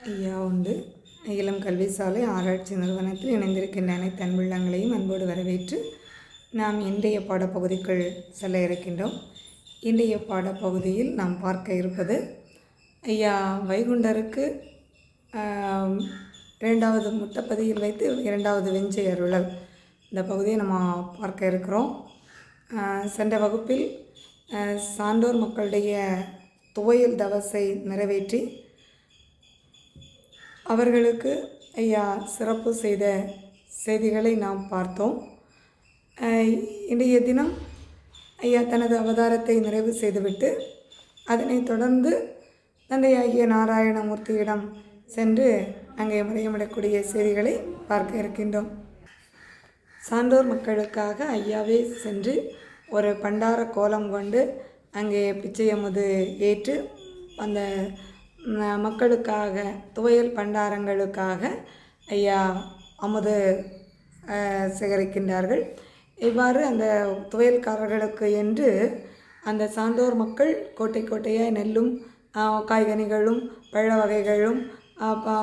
ஐயா உண்டு. இளம் கல்வி சாலை ஆராய்ச்சி நிறுவனத்தில் இணைந்திருக்கின்ற அனைத்து அன்புள்ளங்களையும் அன்போடு வரவேற்று நாம் இன்றைய பாடப்பகுதிக்குள் செல்ல இருக்கின்றோம். இன்றைய பாடப்பகுதியில் நாம் பார்க்க இருப்பது ஐயா வைகுண்டருக்கு இரண்டாவது முட்டப்பதியில் வைத்து இரண்டாவது வெஞ்சை அருளல். இந்த பகுதியை நம்ம பார்க்க இருக்கிறோம். சென்ற வகுப்பில் சான்றோர் மக்களுடைய துவையல் தவசை நிறைவேற்றி அவர்களுக்கு ஐயா சிறப்பு செய்த செய்திகளை நாம் பார்த்தோம். இன்றைய தினம் ஐயா தனது அவதாரத்தை நிறைவு செய்துவிட்டு அதனைத் தொடர்ந்து தந்தையாகிய நாராயணமூர்த்தியிடம் சென்று அங்கே முறையமிடக்கூடிய செய்திகளை பார்க்க இருக்கின்றோம். சான்றோர் மக்களுக்காக ஐயாவே சென்று ஒரு பண்டார கோலம் கொண்டு அங்கே பிச்சையமுது ஏற்று அந்த மக்களுக்காக துவையல் பண்டாரங்களுக்காக ஐயா அமுது சேகரிக்கின்றார்கள். இவ்வாறு அந்த துவையல்காரர்களுக்கு என்று அந்த சான்றோர் மக்கள் கோட்டை கோட்டையாய் நெல்லும் காய்கனிகளும் பழ வகைகளும்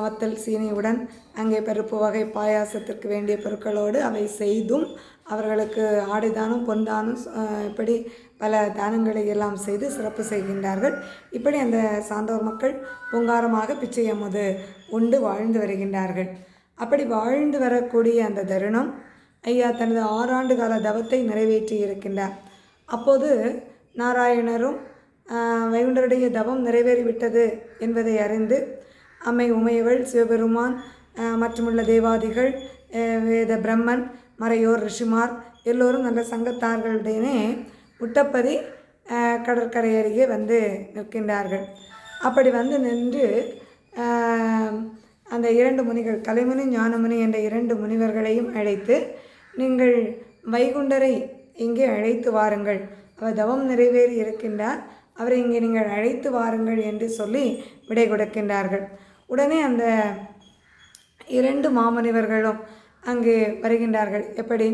வத்தல் சீனியுடன் அங்கே பருப்பு வகை பாயாசத்திற்கு வேண்டிய பொருட்களோடு அவை செய்தும் அவர்களுக்கு ஆடை தானம் இப்படி பல தானங்களை எல்லாம் செய்து சிறப்பு செய்கின்றார்கள். இப்படி அந்த சான்றோர் மக்கள் பூங்காரமாக பிச்சை அமுது உண்டு வாழ்ந்து வருகின்றார்கள். அப்படி வாழ்ந்து வரக்கூடிய அந்த தருணம் ஐயா தனது ஆறாண்டு கால தவத்தை நிறைவேற்றி இருக்கின்றார். அப்போது நாராயணரும் வைகுண்டருடைய தவம் நிறைவேறிவிட்டது என்பதை அறிந்து அம்மை உமையவள் சிவபெருமான் ஆஹ், மற்றுமுள்ள தேவாதிகள் வேத பிரம்மன் மறையோர் ரிஷிமார் எல்லோரும் நல்ல சங்கத்தார்களுடனே முட்டப்பதி கடற்கரை அருகே வந்து நிற்கின்றார்கள். அப்படி வந்து நின்று அந்த இரண்டு முனிகள் கலைமுனி ஞானமுனி என்ற இரண்டு முனிவர்களையும் அழைத்து நீங்கள் வைகுண்டரை இங்கே அழைத்து வாருங்கள். அவர் தவம் நிறைவேறி இருக்கின்றார். அவரை இங்கே நீங்கள் அழைத்து வாருங்கள் என்று சொல்லி விடை கொடுக்கின்றார்கள். உடனே அந்த இரண்டு மாமுனிவர்களும் அங்கே வருகின்றார்கள். எப்படி?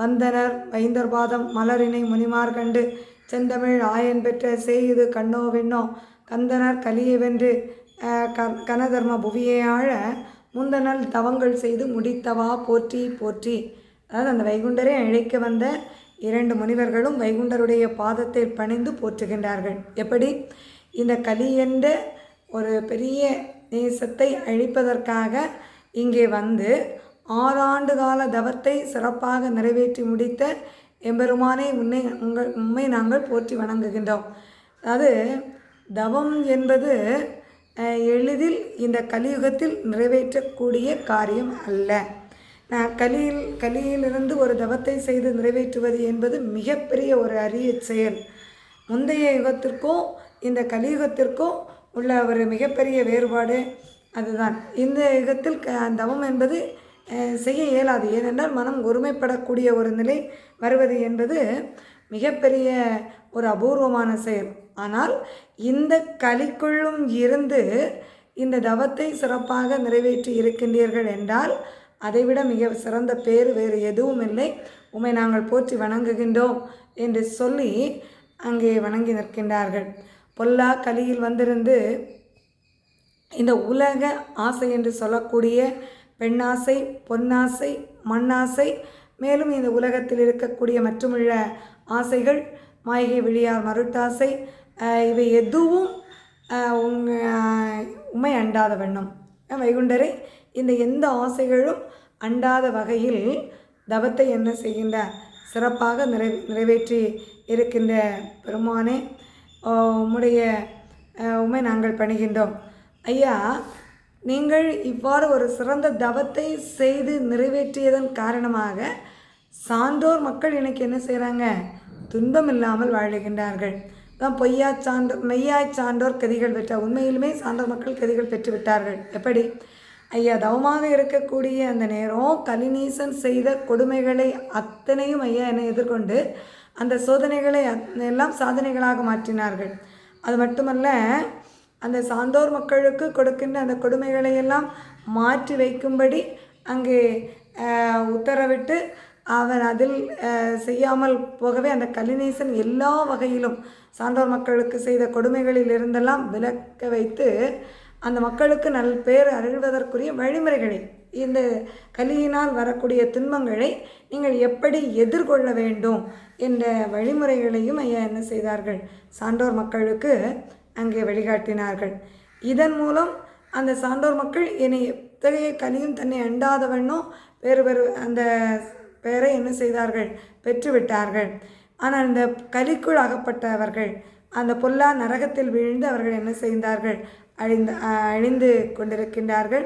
வந்தனர் வைந்தர் பாதம் மலரினை முனிமார் கண்டு செந்தமிழ் ஆயன் பெற்ற செய்து கண்ணோ வெண்ணோ? கந்தனர் கலியை வென்று க கனதர்ம புவியை ஆழ முந்தனல் தவங்கள் செய்து முடித்தவா? போற்றி போற்றி. அதாவது அந்த வைகுண்டரை அழைக்க வந்த இரண்டு முனிவர்களும் வைகுண்டருடைய பாதத்தில் பணிந்து போற்றுகின்றார்கள். எப்படி? இந்த கலி என்ற ஒரு பெரிய நேசத்தை அழிப்பதற்காக இங்கே வந்து ஆறாண்டு கால தவத்தை சிறப்பாக நிறைவேற்றி முடித்த எம்பெருமானை உன்னை உங்கள் உண்மை நாங்கள் போற்றி வணங்குகின்றோம். அதாவது தவம் என்பது எளிதில் இந்த கலியுகத்தில் நிறைவேற்றக்கூடிய காரியம் அல்ல. கலியில் கலியிலிருந்து ஒரு தவத்தை செய்து நிறைவேற்றுவது என்பது மிகப்பெரிய ஒரு அரிய செயல். முந்தைய யுகத்திற்கும் இந்த கலியுகத்திற்கும் உள்ள ஒரு மிகப்பெரிய வேறுபாடு அதுதான். இந்த யுகத்தில் தவம் என்பது செய்ய இயலாது. ஏனென்றால் மனம் ஒருமைப்படக்கூடிய ஒரு நிலை வருவது என்பது மிகப்பெரிய ஒரு அபூர்வமான செயல். ஆனால் இந்த கலிக்குள்ளும் இருந்து இந்த தவத்தை சிறப்பாக நிறைவேற்றி இருக்கின்றீர்கள் என்றால் அதைவிட மிக சிறந்த பேர் வேறு எதுவும் இல்லை. உமை நாங்கள் போற்றி வணங்குகின்றோம் என்று சொல்லி அங்கே வணங்கி நிற்கின்றார்கள். பொல்லா கலியில் வந்திருந்து இந்த உலக ஆசை என்று சொல்லக்கூடிய பெண்ணாசை பொன்னாசை மண்ணாசை. மேலும் இந்த உலகத்தில் இருக்கக்கூடிய மற்றுமுள்ள ஆசைகள் மாயிகை விழியார் மருட்டாசை இவை எதுவும் உங்க உமை அண்டாத வண்ணம். வைகுண்டரை இந்த எந்த ஆசைகளும் அண்டாத வகையில் தவத்தை என்ன செய்கின்ற சிறப்பாக நிறை நிறைவேற்றி இருக்கின்ற பெருமானே உம்முடைய ஆஹ் நாங்கள் பணிகின்றோம். ஐயா நீங்கள் இவ்வாறு ஒரு சிறந்த தவத்தை செய்து நிறைவேற்றியதன் காரணமாக சான்றோர் மக்கள் இன்னைக்கு என்ன செய்கிறாங்க துன்பம் இல்லாமல் வாழுகின்றார்கள். தான் பொய்யா சான்றோர் மெய்யாய் சான்றோர் கதிகள் பெற்றார் உண்மையிலுமே சான்றோர் மக்கள் கதிகள் பெற்று விட்டார்கள். எப்படி? ஐயா தவமாக இருக்கக்கூடிய அந்த நேரம் கலிநீசன் செய்த கொடுமைகளை அத்தனையும் ஐயா என்னை எதிர்கொண்டு அந்த சோதனைகளை அத்- எல்லாம் சாதனைகளாக மாற்றினார்கள். அது மட்டுமல்ல அந்த சான்றோர் மக்களுக்கு கொடுக்கின்ற அந்த கொடுமைகளை எல்லாம் மாற்றி வைக்கும்படி அங்கே உத்தரவிட்டு அவன் அதில் செய்யாமல் போகவே அந்த கலிநேசன் எல்லா வகையிலும் சான்றோர் மக்களுக்கு செய்த கொடுமைகளில் இருந்தெல்லாம் விலக்க வைத்து அந்த மக்களுக்கு நல் பேர் அருள்வதற்குரிய வழிமுறைகளை இந்த கலியினால் வரக்கூடிய துன்பங்களை நீங்கள் எப்படி எதிர்கொள்ள வேண்டும் என்ற வழிமுறைகளையும் ஐயா என்ன செய்தார்கள்? சான்றோர் மக்களுக்கு அங்கே வழிகாட்டினார்கள். இதன் மூலம் அந்த சான்றோர் மக்கள் என்னை எத்தகைய கலியும் தன்னை அண்டாதவண்ணோ வேறு வேறு அந்த பெயரை என்ன செய்தார்கள்? பெற்றுவிட்டார்கள். ஆனால் இந்த கலிக்குள் அகப்பட்டவர்கள் அந்த பொல்லா நரகத்தில் விழுந்து அவர்கள் என்ன செய்தார்கள்? அழிந்து அழிந்து கொண்டிருக்கின்றார்கள்.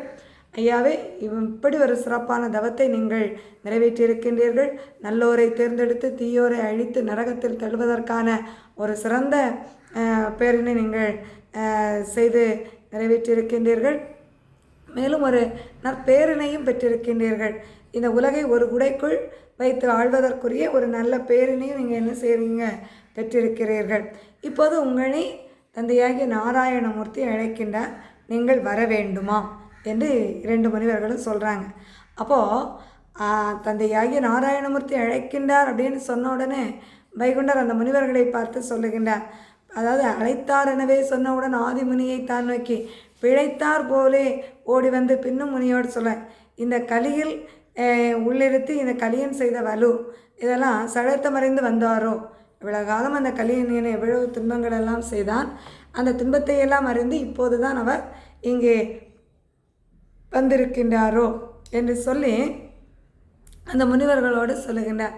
ஐயாவே இப்படி ஒரு சிறப்பான தவத்தை நீங்கள் நிறைவேற்றியிருக்கின்றீர்கள். நல்லோரை தேர்ந்தெடுத்து தீயோரை அழித்து நரகத்தில் தள்ளுவதற்கான ஒரு சிறந்த பேரினை நீங்கள் செய்து நிறைவேற்றியிருக்கின்றீர்கள். மேலும் ஒரு நற்பேரினையும் பெற்றிருக்கின்றீர்கள். இந்த உலகை ஒரு குடைக்குள் வைத்து ஆழ்வதற்குரிய ஒரு நல்ல பேரினையும் நீங்கள் என்ன செய்கிறீங்க பெற்றிருக்கிறீர்கள். இப்போது உங்களை தந்தையாகிய நாராயணமூர்த்தி அழைக்கின்றார். நீங்கள் வர வேண்டுமா? என்று இரண்டு முனிவர்களும் சொல்கிறாங்க அப்போது தந்தையாகிய நாராயணமூர்த்தி அழைக்கின்றார் அப்படின்னு சொன்ன உடனே வைகுண்டர் அந்த முனிவர்களை பார்த்து சொல்லுகின்றார். அதாவது அழைத்தார் எனவே சொன்னவுடன் ஆதிமுனியை தான் நோக்கி பிழைத்தார் போலே ஓடி வந்து பின்னும் முனியோடு சொல்ல இந்த கலியில் உள்ளிருத்தி இந்த கலியன் செய்த வலு இதெல்லாம் சழத்தமறைந்து வந்தாரோ? இவ்வளவு காலம் அந்த கலியன் எவ்வளவு துன்பங்கள் எல்லாம் செய்தான் அந்த துன்பத்தை எல்லாம் அறிந்து இப்போது தான் அவர் இங்கே வந்திருக்கின்றாரோ என்று சொல்லி அந்த முனிவர்களோடு சொல்லுகின்றார்.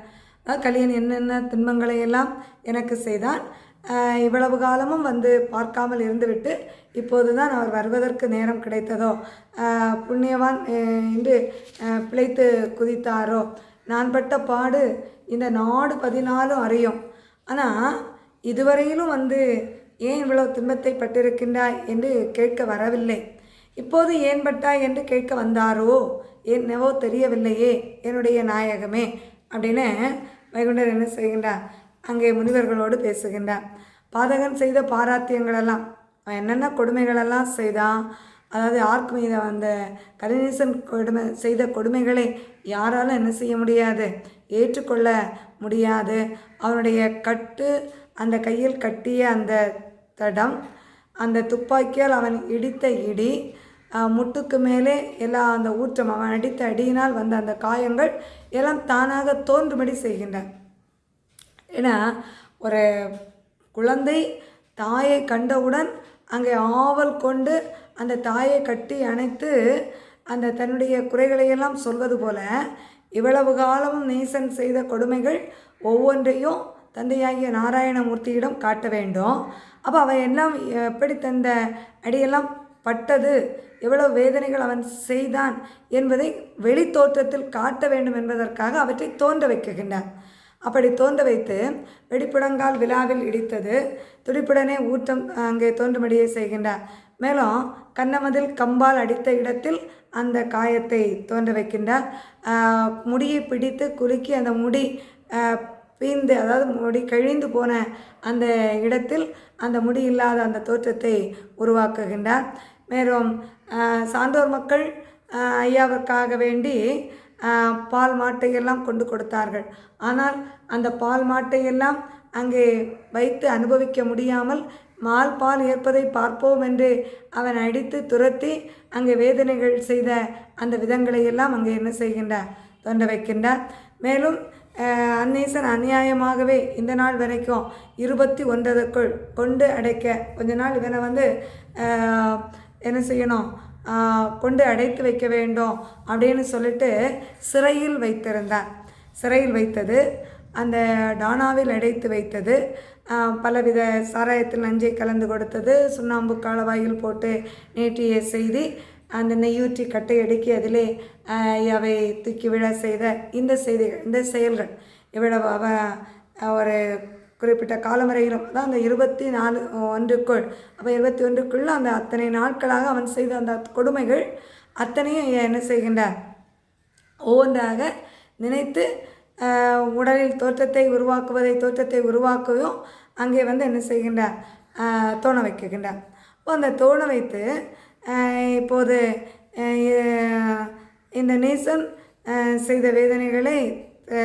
கலியன் என்னென்ன துன்பங்களை எல்லாம் எனக்கு செய்தான் இவ்வளவு காலமும் வந்து பார்க்காமல் இருந்துவிட்டு இப்போது தான் அவர் வருவதற்கு நேரம் கிடைத்ததோ புண்ணியவான் என்று பிழைத்து குதித்தாரோ? நான் பட்ட பாடு இந்த நாடு பதினாலும் அறியும். ஆனால் இதுவரையிலும் வந்து ஏன் இவ்வளோ துன்பத்தை பட்டிருக்கின்றாய் என்று கேட்க வரவில்லை. இப்போது ஏன் பட்டாய் என்று கேட்க வந்தாரோ? என்னவோ தெரியவில்லையே என்னுடைய நாயகமே அப்படின்னு வைகுண்டர் என்ன செய்கின்றார் அங்கே முனிவர்களோடு பேசுகின்றான். பாதகன் செய்த பாராத்தியங்களெல்லாம் அவன் என்னென்ன கொடுமைகளெல்லாம் செய்தான் அதாவது ஆர்க் மீத அந்த கலிநீசன் கொடுமை செய்த கொடுமைகளை யாராலும் என்ன செய்ய முடியாது? ஏற்றுக்கொள்ள முடியாது. அவனுடைய கட்டு அந்த கையில் கட்டிய அந்த தடம் அந்த துப்பாக்கியால் அவன் இடித்த இடி முட்டுக்கு மேலே எல்லா அந்த ஊற்றம் அவன் அடித்த அடியினால் வந்த அந்த காயங்கள் எல்லாம் தானாக தோன்றும்படி செய்கின்றான். ஏன்னா ஒரு குழந்தை தாயை கண்டவுடன் அங்கே ஆவல் கொண்டு அந்த தாயை கட்டி அணைத்து அந்த தன்னுடைய குறைகளையெல்லாம் சொல்வது போல இவ்வளவு காலமும் நேசன் செய்த கொடுமைகள் ஒவ்வொன்றையும் தந்தையாகிய நாராயணமூர்த்தியிடம் காட்ட வேண்டும். அப்போ அவன் எல்லாம் எப்படி தந்த அடியெல்லாம் பட்டது? எவ்வளவு வேதனைகள் அவன் செய்தான் என்பதை வெளி தோற்றத்தில் காட்ட வேண்டும் என்பதற்காக அவற்றை தோன்ற வைக்கின்றான். அப்படி தோன்ற வைத்து வெடிப்புடங்கால் விழாவில் இடித்தது. துடிப்புடனே ஊற்றம் அங்கே தோன்றும்படியே செய்கின்றார். மேலும் கண்ணமதில் கம்பால் அடித்த இடத்தில் அந்த காயத்தை தோன்ற வைக்கின்றார். முடியை பிடித்து குலுக்கி அந்த முடி பீந்து அதாவது முடி கழிந்து போன அந்த இடத்தில் அந்த முடி இல்லாத அந்த தோற்றத்தை உருவாக்குகின்றார். மேலும் சான்றோர் மக்கள் ஆஹ் ஐயாவிற்காக வேண்டி பால் மாட்டையெல்லாம் கொண்டு கொடுத்தார்கள். ஆனால் அந்த பால் மாட்டையெல்லாம் அங்கே வைத்து அனுபவிக்க முடியாமல் மால் பால் ஏற்பதை பார்ப்போம் என்று அவன் அடித்து துரத்தி அங்கே வேதனைகள் செய்த அந்த விதங்களை எல்லாம் அங்கே என்ன செய்கின்றார்? தோன்ற வைக்கின்றார். மேலும் ஆஹ் அன்னீசன் அநியாயமாகவே இந்த நாள் வரைக்கும் இருபத்தி ஒன்பதுக்குள் கொண்டு அடைக்க கொஞ்ச நாள் இவனை வந்து என்ன செய்யணும்? கொண்டு அடைத்து வைக்க வேண்டும் அப்படின்னு சொல்லிட்டு சிறையில் வைத்திருந்தார் சிறையில் வைத்தது அந்த டானாவில் அடைத்து வைத்தது பலவித சாராயத்தில் நஞ்சை கலந்து கொடுத்தது சுண்ணாம்பு காலவாயில் போட்டு நீட்டிய செய்தி அந்த நெய்யூற்றி கட்டை அடுக்கி அதிலே அவை தூக்கி விழ செய்த இந்த செய்திகள் இந்த செயல்கள். இவ்வளவு அவ ஒரு குறிப்பிட்ட காலம் வரையிலும் தான் அந்த இருபத்தி நாலு ஒன்றுக்குள் அப்போ இருபத்தி ஒன்றுக்குள்ள அந்த அத்தனை நாட்களாக அவன் செய்த அந்த கொடுமைகள் அத்தனையும் என்ன செய்கின்றார் ஒவ்வொன்றாக நினைத்து உடலில் தோற்றத்தை உருவாக்குவதை தோற்றத்தை உருவாக்கவும் அங்கே வந்து என்ன செய்கின்றார் தோண வைக்கின்றார் அப்போ அந்த தோண வைத்து இப்போது இந்த நேசன் செய்த வேதனைகளை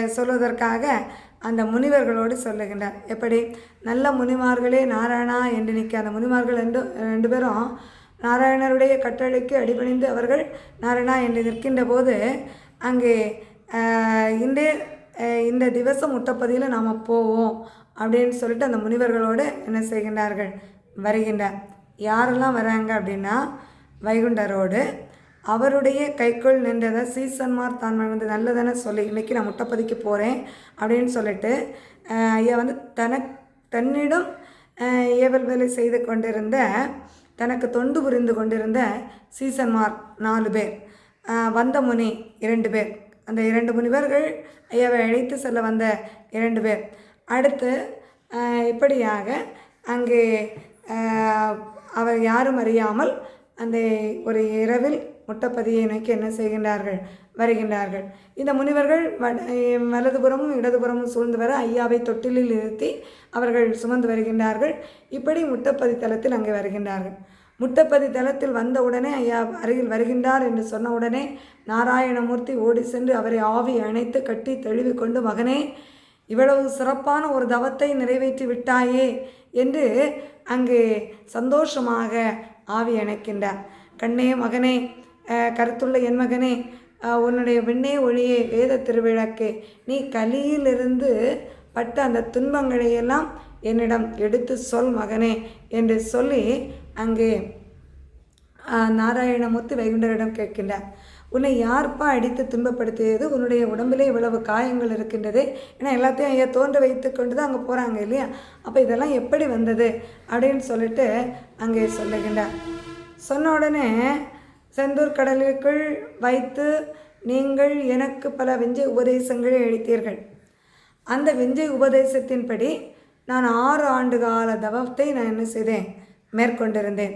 சொல்வதற்காக அந்த முனிவர்களோடு சொல்லுகின்றார். எப்படி? நல்ல முனிமார்களே நாராயணா என்று நிற்க அந்த முனிமார்கள் ரெண்டு ரெண்டு பேரும் நாராயணருடைய கட்டளைக்கு அடிபணிந்து அவர்கள் நாராயணா என்று நிற்கின்ற போது அங்கே ஆஹ், இன்றைய இந்த திவசம் முட்டப்பதியில் நாம் போவோம் அப்படின்னு சொல்லிட்டு அந்த முனிவர்களோடு என்ன செய்கின்றார்கள்? வருகின்றார். யாரெல்லாம் வராங்க அப்படின்னா வைகுண்டரோடு அவருடைய கைக்குள் நின்றதை சீசன்மார் தான் வந்து நல்லதானே சொல்லி இன்றைக்கி நான் முட்டைப்பதிக்கு போகிறேன் அப்படின்னு சொல்லிட்டு ஐயா வந்து தன தன்னிடம் ஏவல் வேலை செய்து கொண்டிருந்த தனக்கு தொண்டு புரிந்து கொண்டிருந்த சீசன்மார் நாலு பேர் வந்த முனி இரண்டு பேர். அந்த இரண்டு முனிவர்கள் ஐயாவை அழைத்து செல்ல வந்த இரண்டு பேர். அடுத்து இப்படியாக அங்கே அவர் யாரும் அறியாமல் அந்த ஒரு இரவில் முட்டப்பதியை நோக்கி என்ன செய்கின்றார்கள்? வருகின்றார்கள். இந்த முனிவர்கள் வட- வலதுபுறமும் இடதுபுறமும் சூழ்ந்து வர ஐயாவை தொட்டிலில் நிறுத்தி அவர்கள் சுமந்து வருகின்றார்கள். இப்படி முட்டப்பதி தலத்தில் அங்கே வருகின்றார்கள். முட்டப்பதி தலத்தில் வந்தவுடனே ஐயா அருகில் வருகின்றார் என்று சொன்ன உடனே நாராயணமூர்த்தி ஓடி சென்று அவரை ஆவி அணைத்து கட்டி தழுவி கொண்டு மகனே இவ்வளவு சிறப்பான ஒரு தவத்தை நிறைவேற்றி விட்டாயே என்று அங்கே சந்தோஷமாக ஆவி அணைக்கின்றார். கண்ணே மகனே கருத்துள்ள என் மகனே உன்னுடைய விண்ணே ஒளியே வேத திருவிழாக்கே நீ கலியிலிருந்து பட்ட அந்த துன்பங்களையெல்லாம் என்னிடம் எடுத்து சொல் மகனே என்று சொல்லி அங்கே நாராயணமூர்த்தி வைகுண்டரிடம் கேட்கின்றார். உன்னை யார்ப்பா அடித்து துன்பப்படுத்தியது? உன்னுடைய உடம்பிலே இவ்வளவு காயங்கள் இருக்கின்றது. ஏன்னா எல்லாத்தையும் ஐயா தோன்ற வைத்து கொண்டு தான் அங்கே போகிறாங்க இல்லையா? அப்போ இதெல்லாம் எப்படி வந்தது? அப்படின்னு சொல்லிட்டு அங்கே சொல்லுகின்றார். சொன்ன உடனே செந்தூர் கடலுக்குள் வைத்து நீங்கள் எனக்கு பல விஞ்சை உபதேசங்களை அளித்தீர்கள். அந்த விஞ்சை உபதேசத்தின்படி நான் ஆறு ஆண்டு கால தவத்தை நான் என்ன செய்தேன்? மேற்கொண்டிருந்தேன்.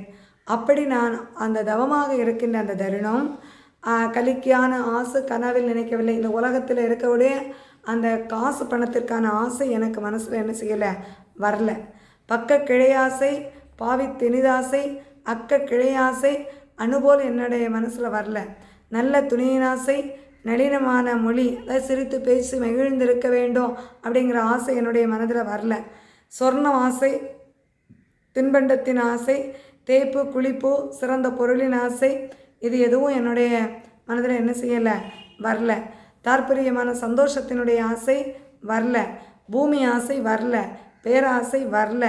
அப்படி நான் அந்த தவமாக இருக்கின்ற அந்த தருணம் கலிக்கியான ஆசை கனவில் நினைக்கவில்லை. இந்த உலகத்தில் இருக்கக்கூடிய அந்த காசு பணத்திற்கான ஆசை எனக்கு மனசில் என்ன செய்யலை? வரல. பக்க கிளையாசை பாவி திணிதாசை அக்க கிளையாசை அனுபோல் என்னுடைய மனசில் வரல. நல்ல துணியின் ஆசை நளினமான மொழி அதாவது சிரித்து பேசி மகிழ்ந்திருக்க வேண்டும் அப்படிங்கிற ஆசை என்னுடைய மனதில் வரல. சொர்ணம் ஆசை தின்பண்டத்தின் ஆசை தேய்ப்பு குளிப்பு சிறந்த பொருளின் ஆசை இது எதுவும் என்னுடைய மனதில் என்ன செய்யலை? வரல. தாற்பரியமான சந்தோஷத்தினுடைய ஆசை வரல. பூமி ஆசை வரல. பேராசை வரல.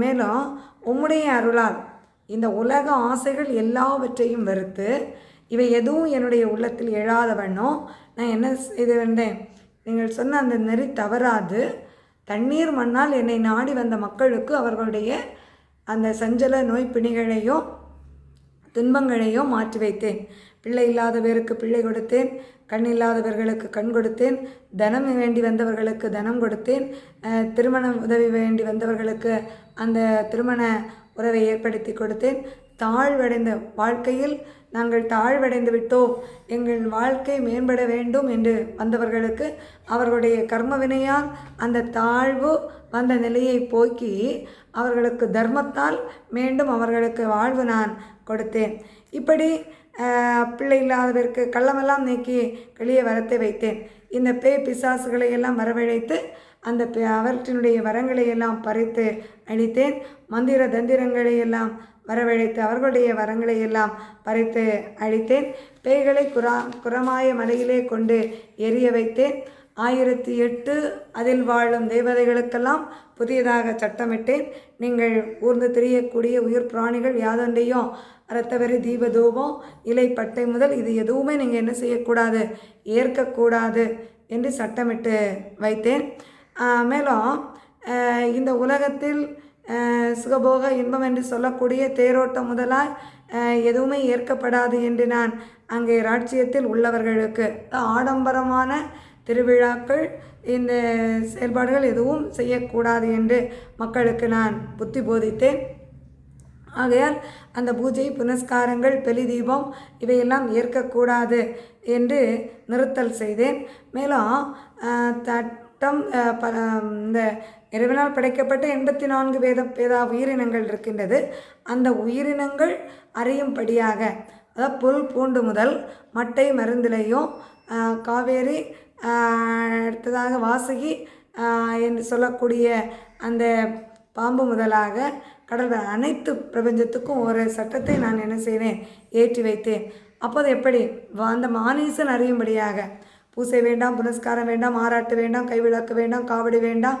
மேலும் உம்முடைய அருளால் இந்த உலக ஆசைகள் எல்லாவற்றையும் வெறுத்து இவை எதுவும் என்னுடைய உள்ளத்தில் எழாதவண்ணோ நான் என்ன செய்து வந்தேன்? நீங்கள் சொன்ன அந்த நெறி தவறாது. தண்ணீர் மண்ணால் என்னை நாடி வந்த மக்களுக்கு அவர்களுடைய அந்த சஞ்சல நோய் பிணிகளையோ துன்பங்களையோ மாற்றி வைத்தேன். பிள்ளை இல்லாதவருக்கு பிள்ளை கொடுத்தேன். கண் இல்லாதவர்களுக்கு கண் கொடுத்தேன். தனம் வேண்டி வந்தவர்களுக்கு தனம் கொடுத்தேன். திருமணம் உதவி வேண்டி வந்தவர்களுக்கு அந்த திருமண உறவை ஏற்படுத்தி கொடுத்தேன். தாழ்வடைந்த வாழ்க்கையில் நாங்கள் தாழ்வடைந்து விட்டோம். எங்கள் வாழ்க்கை மேம்பட வேண்டும் என்று வந்தவர்களுக்கு அவர்களுடைய கர்மவினையால் அந்த தாழ்வு வந்த நிலையை போக்கி அவர்களுக்கு தர்மத்தால் மீண்டும் அவர்களுக்கு வாழ்வு நான் கொடுத்தேன். இப்படி பிள்ளை இல்லாதவருக்கு கள்ளமெல்லாம் நீக்கி வெளியே வரத்தை வைத்தேன். இந்த பேய் பிசாசுகளை எல்லாம் வரவழைத்து அந்த பே- அவற்றினுடைய வரங்களை எல்லாம் பறித்து அழித்தேன் மந்திர தந்திரங்களை எல்லாம் வரவழைத்து அவர்களுடைய வரங்களை எல்லாம் பறித்து அழித்தேன். பேய்களை குரா குரமாய மலையிலே கொண்டு எரிய வைத்தேன். ஆயிரத்தி எட்டு அதில் வாழும் தேவதைகளுக்கெல்லாம் புதியதாக சட்டமிட்டேன். நீங்கள் ஊர்ந்து திரியக்கூடிய உயிர் பிராணிகள் யாதொன்றையும் இரத்தவரி தீபதூபம் இலை பட்டை முதல் இது எதுவுமே நீங்கள் என்ன செய்யக்கூடாது? ஏற்கக்கூடாது என்று சட்டமிட்டு வைத்தேன். மேலும் இந்த உலகத்தில் சுகபோக இன்பம் என்று சொல்லக்கூடிய தேரோட்டம் முதலாய் எதுவுமே ஏற்கப்படாது என்று நான் அங்கே ராட்சியத்தில் உள்ளவர்களுக்கு. ஆடம்பரமான திருவிழாக்கள் இந்த செயல்பாடுகள் எதுவும் செய்யக்கூடாது என்று மக்களுக்கு நான் புத்தி போதித்தேன். ஆகையால் அந்த பூஜை புனஸ்காரங்கள் பெலி தீபம் இவையெல்லாம் ஏற்கக்கூடாது என்று நிறுத்தல் செய்தேன். மேலும் ஆஹ், மொத்தம் ப- இந்த இறைவனால் படைக்கப்பட்ட எண்பத்தி நான்கு வேத வேதா உயிரினங்கள் இருக்கின்றது. அந்த உயிரினங்கள் அறியும்படியாக அதாவது புல் பூண்டு முதல் மட்டை மருந்திலையும் காவேரி அடுத்ததாக வாசகி என்று சொல்லக்கூடிய அந்த பாம்பு முதலாக கடல் அனைத்து பிரபஞ்சத்துக்கும் ஒரு சட்டத்தை நான் என்ன செய்தேன்? ஏற்றி வைத்தேன். அப்போது எப்படி? வ- அந்த மானீசன் அறியும்படியாக பூசை வேண்டாம் புனஸ்காரம் வேண்டாம் ஆராட்டு வேண்டாம் கைவிளக்கு வேண்டாம் காவடி வேண்டாம்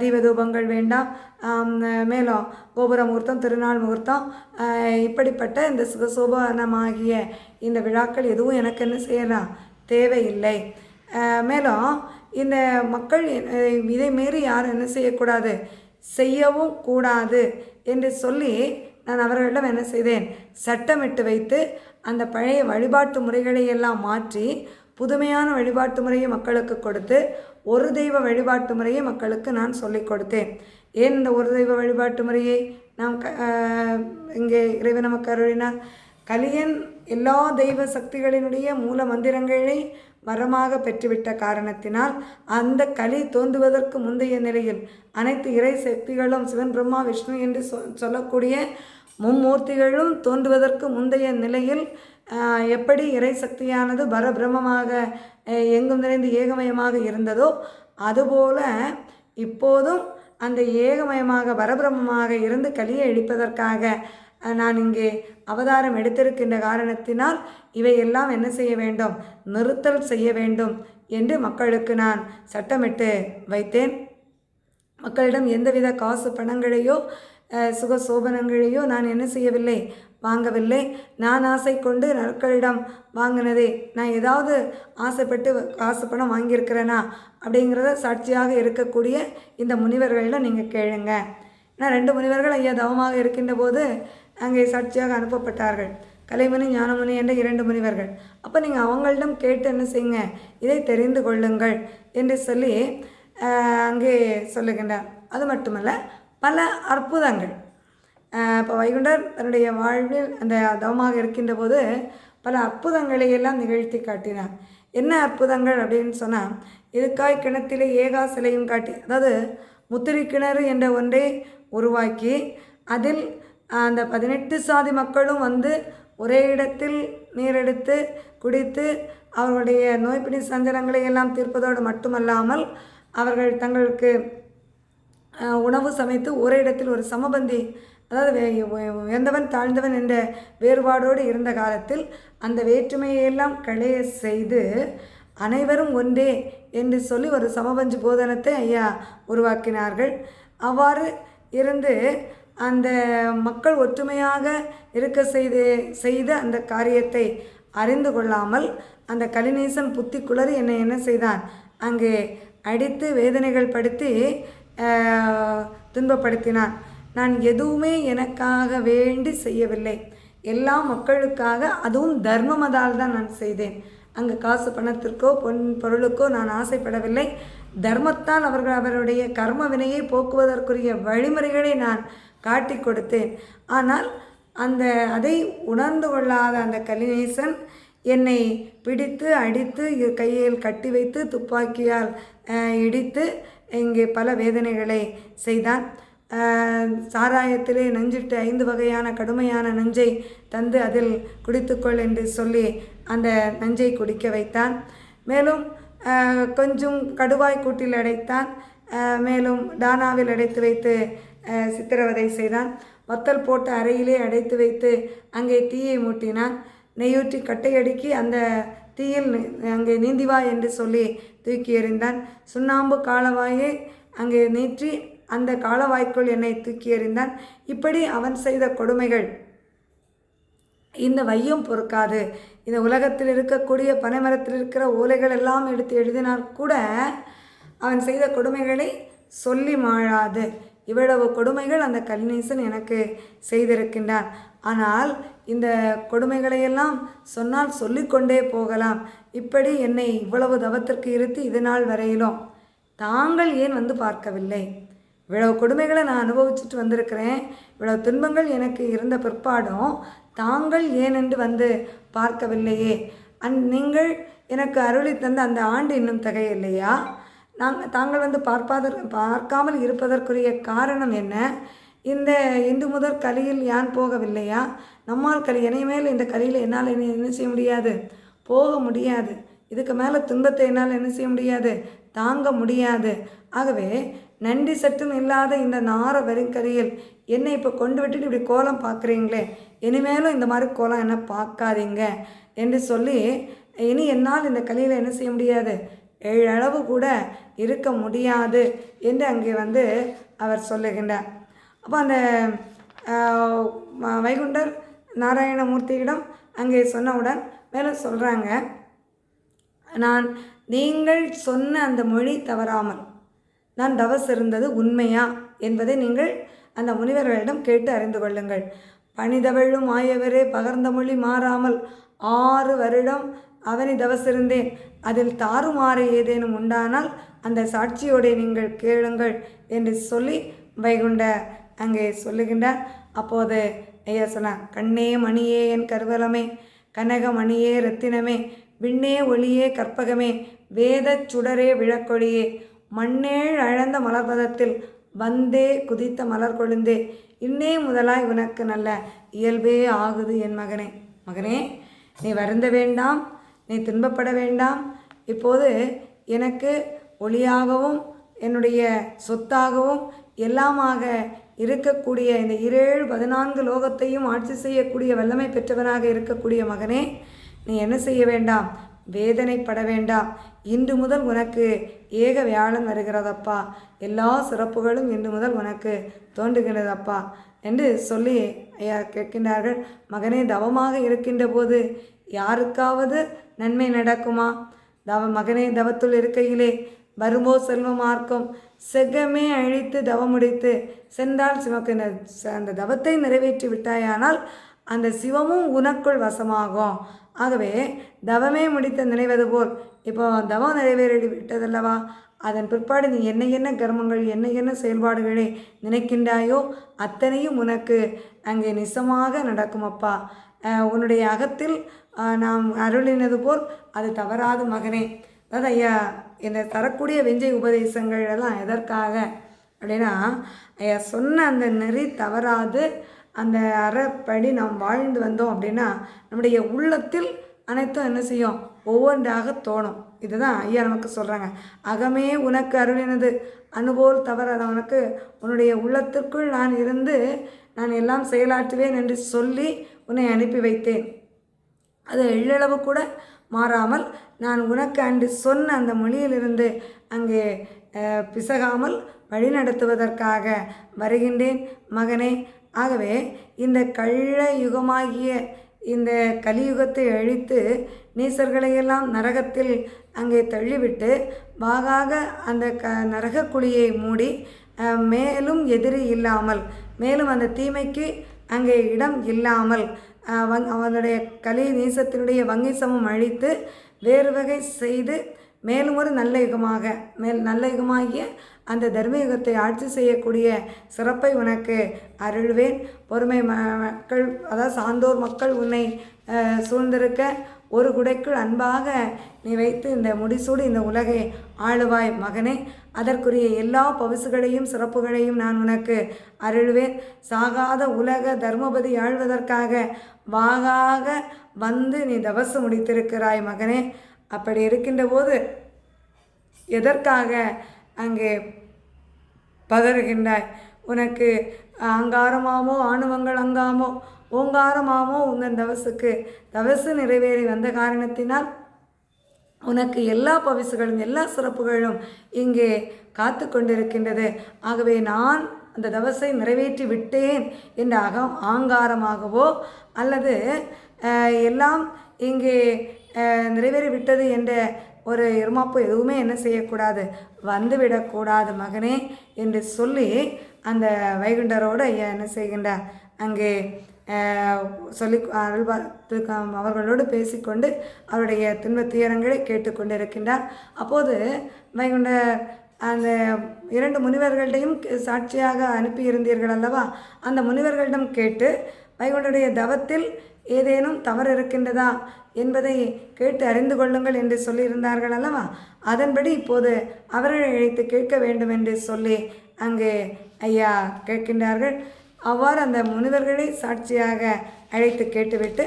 தீபதூபங்கள் வேண்டாம் மேலும் கோபுர முகூர்த்தம் திருநாள் முகூர்த்தம் இப்படிப்பட்ட இந்த சுகசோபனமாகிய இந்த விழாக்கள் எதுவும் எனக்கு என்ன செய்யலாம் தேவையில்லை. மேலும் இந்த மக்கள் இதே இதை யாரும் என்ன செய்யக்கூடாது? செய்யவும் கூடாது என்று சொல்லி நான் அவர்களிடம் என்ன செய்தேன்? சட்டமிட்டு வைத்து அந்த பழைய வழிபாட்டு முறைகளை எல்லாம் மாற்றி புதுமையான வழிபாட்டு முறையை மக்களுக்கு கொடுத்து ஒரு தெய்வ வழிபாட்டு முறையை மக்களுக்கு நான் சொல்லிக் கொடுத்தேன். ஏன் இந்த ஒரு தெய்வ வழிபாட்டு முறையை நாம் க இங்கே இறைவன் நமக்கு அருளினார்? கலியன் எல்லா தெய்வ சக்திகளினுடைய மூல மந்திரங்களை வரமாக பெற்றுவிட்ட காரணத்தினால் அந்த கலி தோன்றுவதற்கு முந்தைய நிலையில் அனைத்து இறை சக்திகளும் சிவன் பிரம்மா விஷ்ணு என்று சொ சொல்லக்கூடிய மும்மூர்த்திகளும் தோன்றுவதற்கு முந்தைய நிலையில் எப்படி இறை சக்தியானது பரபிரமமாக எங்கும் நிறைந்து ஏகமயமாக இருந்ததோ அதுபோல இப்போதும் அந்த ஏகமயமாக பரபிரமமாக இருந்து கலியை அழிப்பதற்காக நான் இங்கே அவதாரம் எடுத்திருக்கின்ற காரணத்தினால் இவையெல்லாம் என்ன செய்ய வேண்டும்? நிறுத்தல் செய்ய வேண்டும் என்று மக்களுக்கு நான் சட்டமிட்டு வைத்தேன். மக்களிடம் எந்தவித காசு பணங்களையோ சுக சோபனங்களையோ நான் என்ன செய்யவில்லை? வாங்கவில்லை. நான் ஆசை கொண்டு நற்களிடம் வாங்கினதே. நான் ஏதாவது ஆசைப்பட்டு காசு பணம் வாங்கியிருக்கிறேனா? அப்படிங்கிறத சாட்சியாக இருக்கக்கூடிய இந்த முனிவர்களிடம் நீங்கள் கேளுங்க. நான் ரெண்டு முனிவர்கள் ஐயா தவமாக இருக்கின்ற போது அங்கே சாட்சியாக அனுப்பப்பட்டார்கள். கலைமணி ஞானமணி என்ற இரண்டு முனிவர்கள். அப்போ நீங்கள் அவங்களிடம் கேட்டு என்ன செய்யுங்க? இதை தெரிந்து கொள்ளுங்கள் என்று சொல்லி அங்கே சொல்லுகின்றார். அது மட்டுமல்ல பல அற்புதங்கள். இப்போ வைகுண்டர் தன்னுடைய வாழ்வில் அந்த தவமாக இருக்கின்ற போது பல அற்புதங்களை எல்லாம் நிகழ்த்தி காட்டினார். என்ன அற்புதங்கள் அப்படின்னு சொன்னால் இதுக்காய் கிணத்திலே ஏகா சிலையும் காட்டி அதாவது முத்திரை கிணறு என்ற ஒன்றை உருவாக்கி அதில் அந்த பதினெட்டு சாதி மக்களும் வந்து ஒரே இடத்தில் நீரெடுத்து குடித்து அவர்களுடைய நோய்பிடி சஞ்சலங்களை எல்லாம் தீர்ப்பதோடு மட்டுமல்லாமல் அவர்கள் தங்களுக்கு உணவு சமைத்து ஒரே இடத்தில் ஒரு சமபந்தி அதாவது உயர்ந்தவன் தாழ்ந்தவன் என்ற வேறுபாடோடு இருந்த காலத்தில் அந்த வேற்றுமையை எல்லாம் களைய செய்து அனைவரும் ஒன்றே என்று சொல்லி ஒரு சமபஞ்சு போதனத்தை ஐயா உருவாக்கினார்கள். அவ்வாறு இருந்து அந்த மக்கள் ஒற்றுமையாக இருக்க செய்து செய்த அந்த காரியத்தை அறிந்து கொள்ளாமல் அந்த கலிநேசன் புத்தி குளறி என்னை என்ன செய்தான்? அங்கே அடித்து வேதனைகள் படுத்தி துன்பப்படுத்தினான். நான் எதுவுமே எனக்காக வேண்டி செய்யவில்லை. எல்லா மக்களுக்காக அதுவும் தர்மமதால் தான் நான் செய்தேன். அங்கே காசு பணத்திற்கோ பொன் பொருளுக்கோ நான் ஆசைப்படவில்லை. தர்மத்தால் அவர்கள் அவருடைய கர்ம வினையை போக்குவதற்குரிய வழிமுறைகளை நான் காட்டி கொடுத்தேன். ஆனால் அந்த அதை உணர்ந்து கொள்ளாத அந்த கலிநேசன் என்னை பிடித்து அடித்து கையில் கட்டி வைத்து துப்பாக்கியால் இடித்து இங்கே பல வேதனைகளை செய்தான். சாராயத்திலே நஞ்சிட்டு ஐந்து வகையான கடுமையான நஞ்சை தந்து அதில் குடித்துக்கொள் என்று சொல்லி அந்த நஞ்சை குடிக்க வைத்தான். மேலும் கொஞ்சம் கடுவாய் கூட்டில் அடைத்தான். மேலும் டானாவில் அடைத்து வைத்து சித்திரவதை செய்தான். வத்தல் போட்ட அறையிலே அடைத்து வைத்து அங்கே தீயை மூட்டினான். நெய்யூற்றி கட்டையடுக்கி அந்த தீயில் அங்கே நீந்திவா என்று சொல்லி தூக்கி எறிந்தான். சுண்ணாம்பு காலவாயை அங்கே நீற்றி அந்த காலவாய்க்குள் என்னை தூக்கி எறிந்தான். இப்படி அவன் செய்த கொடுமைகள். இந்த வையம் பொறுக்காது. இந்த உலகத்தில் இருக்கக்கூடிய பனைமரத்தில் இருக்கிற ஓலைகள் எல்லாம் எடுத்து எழுதினால் கூட அவன் செய்த கொடுமைகளை சொல்லி மாழாது இவ்வளவு கொடுமைகள் அந்த கலிநீசன் எனக்கு செய்திருக்கின்றான். ஆனால் இந்த கொடுமைகளையெல்லாம் சொன்னால் சொல்லிக்கொண்டே போகலாம். இப்படி என்னை இவ்வளவு தவத்திற்கு இருத்தி இது நாள் வரையிலும். தாங்கள் ஏன் வந்து பார்க்கவில்லை? இவ்வளவு கொடுமைகளை நான் அனுபவிச்சுட்டு வந்திருக்கிறேன். இவ்வளவு துன்பங்கள் எனக்கு இருந்த பிற்பாடும் தாங்கள் ஏனென்று வந்து பார்க்கவில்லையே? அந் நீங்கள் எனக்கு அருளி தந்த அந்த ஆண்டு இன்னும் தகையில்லையா நாங்கள் தாங்கள் வந்து பார்ப்பாதற்கு பார்க்காமல் இருப்பதற்குரிய காரணம் என்ன? இந்த இந்து முதற் கலியில் யான் போகவில்லையா? நம்மால் கலி இனிமேல் இந்த கலியில் என்னால் இனி என்ன செய்ய முடியாது? போக முடியாது. இதுக்கு மேலே துன்பத்தை என்னால் என்ன செய்ய முடியாது? தாங்க முடியாது. ஆகவே நன்றி சற்றும் இல்லாத இந்த நார வெறுங்கரியில் என்னை இப்போ கொண்டு விட்டுட்டு இப்படி கோலம் பார்க்குறீங்களே? இனிமேலும் இந்த மாதிரி கோலம் என்ன பார்க்காதீங்க என்று சொல்லி இனி என்னால் இந்த கலியில் என்ன செய்ய முடியாது? ஏழளவு கூட இருக்க முடியாது என்று அங்கே வந்து அவர் சொல்லுகின்றார். அப்போ அந்த வைகுண்டர் நாராயணமூர்த்தியிடம் அங்கே சொன்னவுடன் மேலும் சொல்கிறாங்க நான் நீங்கள் சொன்ன அந்த மொழி தவறாமல் நான் தவஸ் இருந்தது உண்மையா என்பதை நீங்கள் அந்த முனிவர்களிடம் கேட்டு அறிந்து கொள்ளுங்கள். பணிதவழும் ஆயவரே பகர்ந்த மொழி மாறாமல் ஆறு வருடம் அவனி தவசிருந்தேன் அதில் தாறுமாறு ஏதேனும் உண்டானால் அந்த சாட்சியோடை நீங்கள் கேளுங்கள் என்று சொல்லி வைகுண்ட அங்கே சொல்லுகின்றார் அப்போது ஐயா சொன்னார் கண்ணே மணியே என் கருவலமே கனகமணியே ரத்தினமே விண்ணே ஒளியே கற்பகமே வேதச் சுடரே விளக்கொளியே மண்ணேழ் அழந்த மலர்பதத்தில் வந்தே குதித்த மலர் கொழுந்தே. இன்னே முதலாய் உனக்கு நல்ல இயல்பே ஆகுது என் மகனே. மகனே நீ வருந்த வேண்டாம் நீ துன்பப்பட வேண்டாம். இப்போது எனக்கு ஒளியாகவும் என்னுடைய சொத்தாகவும் எல்லாமாக இருக்கக்கூடிய இந்த இரேழு பதினான்கு லோகத்தையும் ஆட்சி செய்யக்கூடிய வல்லமை பெற்றவனாக இருக்கக்கூடிய மகனே நீ என்ன செய்ய வேண்டாம்? வேதனைப்பட வேண்டாம் இன்று முதல் உனக்கு ஏக வியாழன் வருகிறதப்பா. எல்லா சிறப்புகளும் இன்று முதல் உனக்கு தோன்றுகிறதப்பா என்று சொல்லி ஐயா கேட்கின்றார்கள். மகனே தவமாக இருக்கின்ற போது யாருக்காவது நன்மை நடக்குமா? தவ மகனே தவத்துள் இருக்கையிலே வருமோ செல்வமார்க்கும் செகமே அழித்து தவமுடித்து சென்றால் சிவக்கு ச- அந்த தவத்தை நிறைவேற்றி விட்டாயானால் அந்த சிவமும் உனக்குள் வசமாகும். ஆகவே தவமே முடித்த நினைவது போல் இப்போ தவம் நிறைவேறி விட்டதல்லவா அதன் பிற்பாடு நீ என்ன என்ன கர்மங்கள் என்ன என்ன செயல்பாடுகளை நினைக்கின்றாயோ அத்தனையும் உனக்கு அங்கே நிசமாக நடக்குமப்பா அப்பா. உன்னுடைய அகத்தில் நாம் அருளினது போல் அது தவறாது மகனே. அதாவது ஐயா என்னை தரக்கூடிய வெஞ்சை உபதேசங்கள் எல்லாம் எதற்காக? அப்படின்னா ஐயா சொன்ன அந்த நெறி தவறாது அந்த அறப்படி நாம் வாழ்ந்து வந்தோம் அப்படின்னா நம்முடைய உள்ளத்தில் அனைத்தும் என்ன செய்யும்? ஒவ்வொன்றாக தோணும். இதுதான் ஐயா நமக்கு சொல்கிறாங்க அகமே உனக்கு அருளினது அனுபவம் தவறாத உனக்கு உன்னுடைய உள்ளத்திற்குள் நான் இருந்து நான் எல்லாம் செயலாற்றுவேன் என்று சொல்லி உன்னை அனுப்பி வைத்தேன். அது எள்ளளவு கூட மாறாமல் நான் உனக்கு அன்று சொன்ன அந்த மொழியிலிருந்து அங்கே பிசகாமல் வழிநடத்துவதற்காக வருகின்றேன் மகனே. ஆகவே இந்த கள்ள யுகமாகிய இந்த கலியுகத்தை அழித்து நீசர்களையெல்லாம் நரகத்தில் அங்கே தள்ளிவிட்டு வாகாக அந்த க நரக குழியை மூடி மேலும் எதிரி இல்லாமல் மேலும் அந்த தீமைக்கு அங்கே இடம் இல்லாமல் வங் அவனுடைய கலி நீசத்தினுடைய வங்கிசமம் அழித்து வேறு வகை செய்து மேலும் ஒரு நல்ல யுகமாக மேல் நல்ல யுகமாகிய அந்த தர்மயுகத்தை ஆட்சி செய்யக்கூடிய சிறப்பை உனக்கு அருள்வேன். பொறுமை ம மக்கள் அதாவது சான்றோர் மக்கள் உன்னை சூழ்ந்திருக்க ஒரு குடைக்குள் அன்பாக நீ வைத்து இந்த முடிசூடு இந்த உலகை ஆளுவாய் மகனே. அதற்குரிய எல்லா பவிசுகளையும் சிறப்புகளையும் நான் உனக்கு அருள்வேன். சாகாத உலக தர்மபதி ஆழ்வதற்காக வாகாக வந்து நீ தவசு முடித்திருக்கிறாய் மகனே. அப்படி இருக்கின்ற போது எதற்காக அங்கே பதறுகின்றாய். உனக்கு அங்காரமாமோ ஆணுவங்கள் அங்காமோ ஓங்காரமாமோ உந்தன் தவசுக்கு. தவசு நிறைவேறி வந்த காரணத்தினால் உனக்கு எல்லா பவிசுகளும் எல்லா சிறப்புகளும் இங்கே காத்து கொண்டிருக்கின்றது. ஆகவே நான் அந்த தவசை நிறைவேற்றி விட்டேன் என்ற அகம் ஆங்காரமாகவோ அல்லது எல்லாம் இங்கே நிறைவேறிவிட்டது நிறைவேறி விட்டது என்ற ஒரு இருமாப்பு எதுவுமே என்ன செய்யக்கூடாது. வந்துவிடக்கூடாது மகனே என்று சொல்லி அந்த வைகுண்டரோடு ஐயா என்ன செய்கின்றார்? அங்கே சொல்லி அருள் பார்த்து அவர்களோடு பேசிக்கொண்டு அவருடைய துன்ப துயரங்களை கேட்டுக்கொண்டிருக்கின்றார். அப்போது வைகுண்டர் அந்த இரண்டு முனிவர்கள்டையும் சாட்சியாக அனுப்பியிருந்தீர்கள் அல்லவா? அந்த முனிவர்களிடம் கேட்டு வைகுண்டருடைய தவத்தில் ஏதேனும் தவறு இருக்கின்றதா? என்பதை கேட்டு அறிந்து கொள்ளுங்கள் என்று சொல்லியிருந்தார்கள் அல்லவா? அதன்படி இப்போது அவர்கள் அழைத்து கேட்க வேண்டும் என்று சொல்லி அங்கே ஐயா கேட்கின்றார்கள். அவ்வாறு அந்த முனிவர்களை சாட்சியாக அழைத்து கேட்டுவிட்டு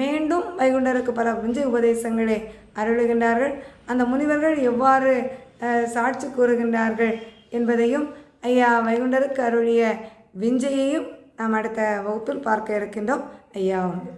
மீண்டும் வைகுண்டருக்கு பல விஞ்சை உபதேசங்களை அருளுகின்றார்கள். அந்த முனிவர்கள் எவ்வாறு சாட்சி கூறுகின்றார்கள் என்பதையும் ஐயா வைகுண்டருக்கு அருளிய விஞ்சையையும் நாம் அடுத்த வகுப்பில் பார்க்க இருக்கின்றோம். ஐயா உண்டு